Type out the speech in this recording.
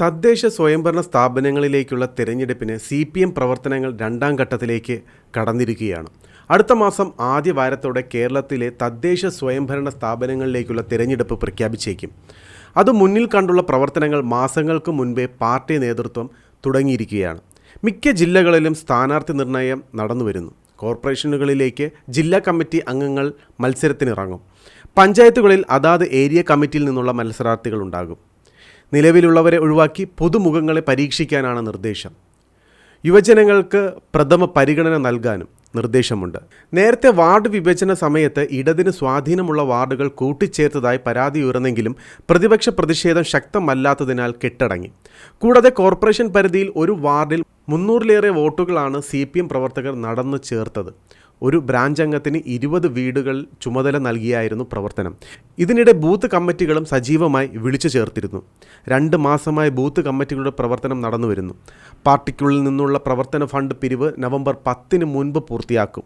തദ്ദേശ സ്വയംഭരണ സ്ഥാപനങ്ങളിലേക്കുള്ള തിരഞ്ഞെടുപ്പിന് സി പി എം പ്രവർത്തനങ്ങൾ രണ്ടാം ഘട്ടത്തിലേക്ക് കടന്നിരിക്കുകയാണ്. അടുത്ത മാസം ആദ്യ വാരത്തോടെ കേരളത്തിലെ തദ്ദേശ സ്വയംഭരണ സ്ഥാപനങ്ങളിലേക്കുള്ള തിരഞ്ഞെടുപ്പ് പ്രഖ്യാപിച്ചേക്കും. അത് മുന്നിൽ കണ്ടുള്ള പ്രവർത്തനങ്ങൾ മാസങ്ങൾക്ക് മുൻപേ പാർട്ടി നേതൃത്വം തുടങ്ങിയിരിക്കുകയാണ്. മിക്ക ജില്ലകളിലും സ്ഥാനാർത്ഥി നിർണയം നടന്നുവരുന്നു. കോർപ്പറേഷനുകളിലേക്ക് ജില്ലാ കമ്മിറ്റി അംഗങ്ങൾ മത്സരത്തിനിറങ്ങും. പഞ്ചായത്തുകളിൽ അതാത് ഏരിയ കമ്മിറ്റിയിൽ നിന്നുള്ള മത്സരാർത്ഥികൾ ഉണ്ടാകും നിലവിലുള്ളവരെ ഒഴിവാക്കി പുതുമുഖങ്ങളെ പരീക്ഷിക്കാനാണ് നിർദ്ദേശം. യുവജനങ്ങൾക്ക് പ്രഥമ പരിഗണന നൽകാനും നിർദ്ദേശമുണ്ട്. നേരത്തെ വാർഡ് വിഭജന സമയത്ത് ഇടതിന് സ്വാധീനമുള്ള വാർഡുകൾ കൂട്ടിച്ചേർത്തതായി പരാതി ഉയർന്നെങ്കിലും പ്രതിപക്ഷ പ്രതിഷേധം ശക്തമല്ലാത്തതിനാൽ കെട്ടടങ്ങി. കൂടാതെ കോർപ്പറേഷൻ പരിധിയിൽ ഒരു വാർഡിൽ മുന്നൂറിലേറെ വോട്ടുകളാണ് സി പി എം പ്രവർത്തകർ നടന്നു ചേർത്തത്. ഒരു ബ്രാഞ്ച് അംഗത്തിന് ഇരുപത് വീടുകൾ ചുമതല നൽകിയായിരുന്നു പ്രവർത്തനം. ഇതിനിടെ ബൂത്ത് കമ്മിറ്റികളും സജീവമായി വിളിച്ചു ചേർത്തിരുന്നു. രണ്ട് മാസമായി ബൂത്ത് കമ്മിറ്റികളുടെ പ്രവർത്തനം നടന്നുവരുന്നു. പാർട്ടിക്കുള്ളിൽ നിന്നുള്ള പ്രവർത്തന ഫണ്ട് പിരിവ് നവംബർ പത്തിന് മുൻപ് പൂർത്തിയാക്കും.